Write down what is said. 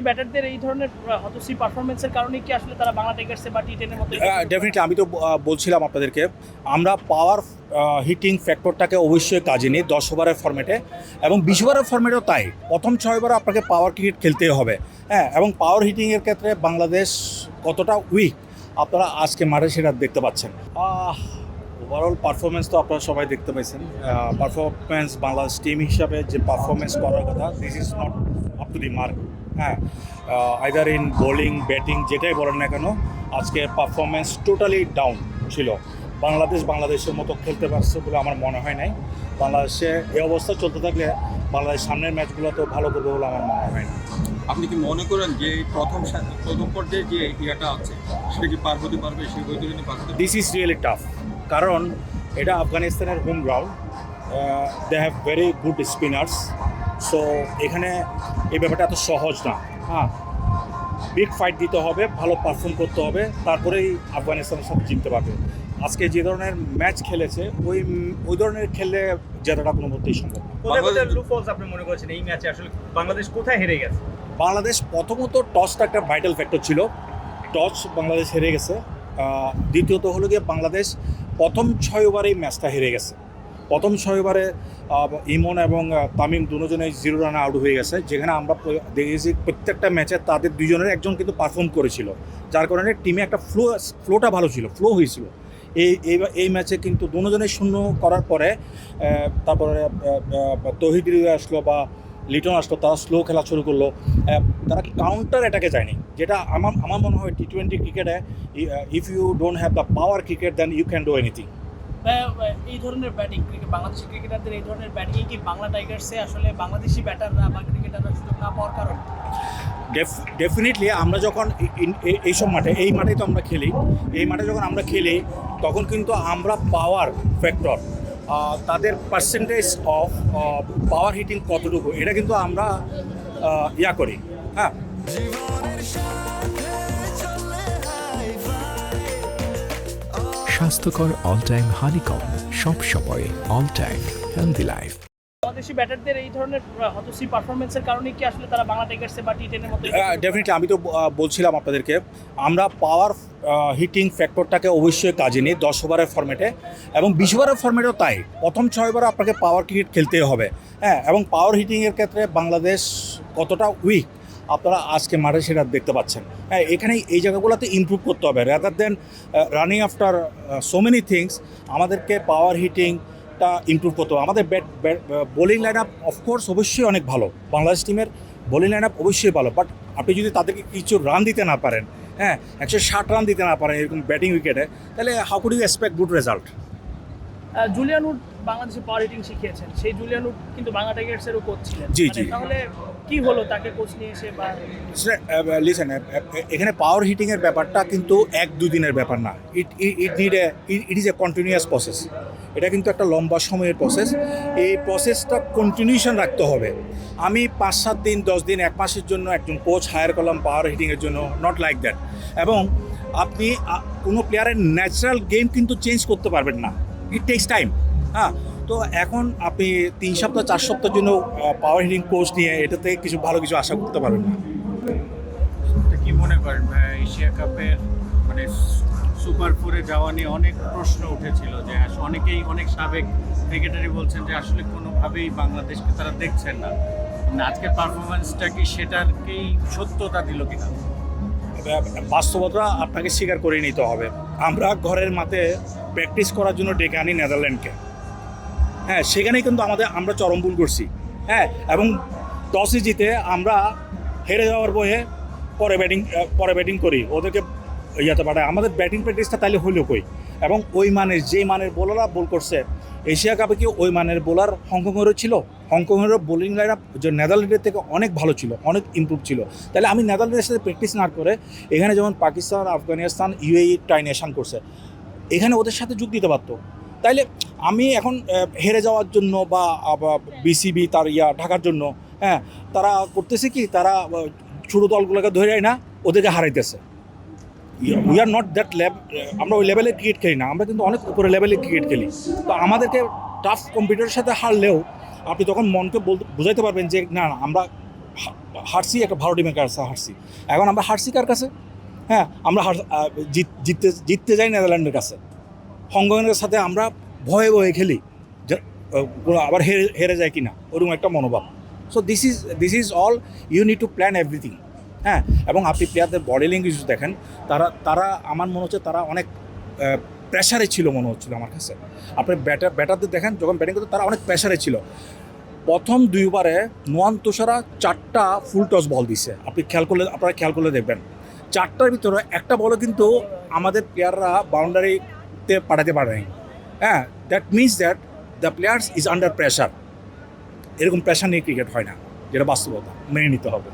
ব্যাটারদের এই ধরনের হতসি পারফরমেন্সের কারণে কি আসলে তারা বাংলা টাইগার্সে বা টি টেনের মতো ডেফিনেটলি আমি তো বলছিলাম আপনাদেরকে আমরা পাওয়ার হিটিং ফ্যাক্টরটাকে অবশ্যই কাজে নিই দশ ওভারের ফর্মেটে এবং বিশ ওভারের ফর্মেটেও তাই। প্রথম ছয় ওভার আপনাকে পাওয়ার ক্রিকেট খেলতেই হবে। হ্যাঁ এবং পাওয়ার হিটিংয়ের ক্ষেত্রে বাংলাদেশ কতটা উইক আপনারা আজকে মাঠে সেটা দেখতে পাচ্ছেন। ওভারঅল পারফরমেন্স তো আপনারা সবাই দেখতে পাইছেন। পারফরমেন্স বাংলাদেশ টিম হিসাবে যে পারফরমেন্স করার কথা this is not up to the mark হ্যাঁ আইদার ইন বোলিং ব্যাটিং যেটাই বলেন না কেন আজকে পারফরমেন্স টোটালি ডাউন ছিল। বাংলাদেশ বাংলাদেশের মতো খেলতে পারছে বলে আমার মনে হয় নাই। বাংলাদেশে এই অবস্থা চলতে থাকলে বাংলাদেশ সামনের ম্যাচগুলো তো ভালো করবে বলে আমার মনে হয় না আপনি কি মনে করেন যে প্রথম সা- প্রথম পর্যায়ে যে ইয়াটা আছে সেটা কি পার হতে পারবে সেই বৈতরণী পার হতে দিস ইজ রিয়েলি টাফ কারণ এটা আফগানিস্তানের home ground they have very good spinners so এখানে এই ব্যাপারটা এত সহজ না। হ্যাঁ বিগ ফাইট দিতে হবে ভালো পারফর্ম করতে হবে তারপরেই আফগানিস্তানের সাথে জিততে পারবে। আজকে যে ধরনের ম্যাচ খেলেছে ওই ওই ধরনের খেললে জেতাটা কোনো মতেই সম্ভব আপনি মনে করছেন এই ম্যাচে আসলে বাংলাদেশ কোথায় হেরে গেছে? বাংলাদেশ প্রথমত টসটা একটা ভাইটাল ফ্যাক্টর ছিল। টস বাংলাদেশ হেরে গেছে। দ্বিতীয়ত হলো গিয়ে বাংলাদেশ প্রথম ছয় ওভারেই ম্যাচটা হেরে গেছে। প্রথম ছয় ওভারে আহ, ইমন এবং তামিম দুজনে জিরো রানে আউট হয়ে গেছে। যেখানে আমরা দেখেছি প্রত্যেকটা ম্যাচে তাদের দুজনের একজন কিন্তু পারফর্ম করেছিল। যার কারণে টিমে একটা ফ্লো ফ্লোটা ভালো ছিল ফ্লো হয়েছিল। এই এই ম্যাচে কিন্তু দুজনের শূন্য করার পরে তারপরে আহ, আহ, তহিদ আসলো বা লিটন আসলো তারা স্লো খেলা শুরু করল। তারা কাউন্টার অ্যাটাকে যায়নি? যেটা আমার আমার মনে হয় টি টোয়েন্টি ক্রিকেটে if you don't have the power cricket then you can do anything এই ধরনের ব্যাটিং ক্রিকেট বাংলাদেশি ক্রিকেটারদের এই ধরনের ব্যাটিং কি বাংলা টাইগার্সে আসলে বাংলাদেশি ব্যাটাররা বা ক্রিকেটাররা সুযোগ না পাওয়ার কারণ? ডেফিনেটলি আমরা যখন এই- এই- এইসব মাঠে, এই মাঠেই তো আমরা খেলি। এই মাঠে যখন আমরা খেলি, তখন কিন্তু আমরা পাওয়ার ফ্যাক্টর তাদের পার্সেন্টেজ অফ পাওয়ার হিটিং কতটুকু, এটা কিন্তু আমরা ইয়া করি হ্যাঁ? স্বাস্থ্যকর অল টাইম হানিকম সব সময় all time healthy life Bangladeshi ব্যাটারদের এই ধরনের হতসি পারফরমেন্সের কারণে কি আসলে তারা বাংলা টাইগার্সে বা টি টেনের মতো ডেফিনেটলি আমি তো বলছিলাম আপনাদেরকে আমরা পাওয়ার হিটিং ফ্যাক্টরটাকে অবশ্যই কাজে নিই দশ ওভারের ফর্মেটে এবং বিশ ওভারের ফর্মেটেও তাই। প্রথম ছয় ওভার আপনাকে পাওয়ার ক্রিকেট খেলতেই হবে। হ্যাঁ এবং পাওয়ার হিটিংয়ের ক্ষেত্রে বাংলাদেশ কতটা উইক আপনারা আজকে মাঠে সেটা দেখতে পাচ্ছেন। হ্যাঁ এখানে এই জায়গাগুলোতে ইমপ্রুভ করতে হবে। Rather than running after so many things আমাদেরকে পাওয়ার হিটিংটা ইমপ্রুভ করতে হবে। আমাদের bat bowling line up of course অবশ্যই অনেক ভালো। বাংলাদেশ টিমের বোলিং লাইন আপ অবশ্যই ভালো। বাট আপনি যদি তাদেরকে কিছু রান দিতে না পারেন হ্যাঁ একশো ষাট রান দিতে না পারেন এরকম ব্যাটিং উইকেটে তাহলে how could you expect good result Julian Wood বাংলাদেশে পাওয়ার হিটিং শিখিয়েছেন। সেই জুলিয়ান উড কিন্তু বাংলা টাইগার্সেরও কোচ ছিলেন। জি, মানে জি। তাহলে কি হলো তাকে কোচ নিয়ে এসে বা? লিসেন এখানে পাওয়ার হিটিংয়ের ব্যাপারটা কিন্তু এক দুদিনের ব্যাপার না। It it need a it is a continuous process এটা কিন্তু একটা লম্বা সময়ের প্রসেস এই প্রসেসটা কন্টিনিউশন রাখতে হবে। আমি পাঁচ, সাত দিন, দশ দিন এক মাসের জন্য একজন কোচ হায়ার করলাম পাওয়ার হিটিংয়ের জন্য নট লাইক দ্যাট এবং আপনি কোনো প্লেয়ারের ন্যাচারাল গেম কিন্তু চেঞ্জ করতে পারবেন না। ইট টেক্স টাইম হ্যাঁ? তো এখন আপনি তিন সপ্তাহ চার সপ্তাহের জন্য পাওয়ার হিটিং কোচ নিয়ে এটাতে কিছু ভালো কিছু আশা করতে পারবেন না? কি মনে করেন এশিয়া কাপের মানে সুপার ফোরে যাওয়া নিয়ে অনেক প্রশ্ন উঠেছিল যে অনেকেই অনেক সাবেক ক্রিকেটারই বলছেন যে আসলে কোনোভাবেই বাংলাদেশকে তারা দেখছেন না। মানে আজকের পারফরমেন্সটা কি সেটারকেই সত্যতা দিল কিনা? বাস্তবতা আপনাকে স্বীকার করে নিতে হবে। আমরা ঘরের মাঠে প্র্যাকটিস করার জন্য ডেকে আনি নেদারল্যান্ডকে হ্যাঁ সেখানেই কিন্তু আমাদের আমরা চরম ভুল করছি। হ্যাঁ এবং টসে জিতে আমরা হেরে যাওয়ার বয়ে পরে ব্যাটিং পরে ব্যাটিং করি। ওদেরকে ইয়াতে পাঠায় আমাদের ব্যাটিং প্র্যাকটিসটা তাইলে হইল কই? এবং ওই মানের যে মানের বোলাররা বল করছে, এশিয়া কাপে কি ওই মানের বোলার হংকংয়েরও ছিল? হংকংয়েরও বোলিং লাইন আপ যে নেদারল্যান্ডের থেকে অনেক ভালো ছিল, অনেক ইমপ্রুভ ছিল। তাহলে আমি নেদারল্যান্ডের সাথে প্র্যাকটিস না করে এখানে যেমন পাকিস্তান, আফগানিস্তান ইউএই ট্রাইনেশন করছে, এখানে ওদের সাথে যোগ দিতে পারতো। তাইলে আমি এখন হেরে যাওয়ার জন্য বা বিসিবি তার ইয়া ঢাকার জন্য হ্যাঁ তারা করতেছে কি, তারা ছোটো দলগুলোকে ধরে না ওদেরকে হারাইতেছে। We are not that level আমরা ওই লেভেলে ক্রিকেট খেলি না, আমরা কিন্তু অনেক উপরে লেভেলে ক্রিকেট খেলি। তো আমাদেরকে টাফ কম্পিউটারের সাথে হারলেও, আপনি তখন মনকে বোঝাইতে পারবেন যে, না না, আমরা হারছি, একটা ভালো টিমের কাছে হারছি। এখন আমরা হারছি কার কাছে? হ্যাঁ আমরা জিততে জিততে যাই নেদারল্যান্ডের কাছে। হংকংয়ের সাথে আমরা ভয়ে ভয়ে খেলি আবার হেরে হেরে যায় কি না ওরকম একটা মনোভাব। So this is this is all you need to plan everything হ্যাঁ? এবং আপনি প্লেয়ারদের বডি ল্যাঙ্গুয়েজ দেখেন, তারা তারা, আমার মনে হচ্ছে তারা অনেক প্রেশারে ছিল মনে হচ্ছিল আমার কাছে। আপনি ব্যাটার ব্যাটারদের দেখেন, যখন ব্যাটিং করতে তারা অনেক প্রেশারে ছিল। প্রথম দুইবারে নোয়ান তুষারা চারটা ফুল টস বল দিছে। আপনি খেয়াল করলে, আপনারা খেয়াল করলে দেখবেন, চারটার ভিতরে একটা বলও কিন্তু আমাদের প্লেয়াররা বাউন্ডারিতে পাঠাতে পারেনি। হ্যাঁ that means that the players is under pressure এরকম প্রেশার নিয়ে ক্রিকেট হয় না, যেটা বাস্তবতা, মেনে নিতে হবে।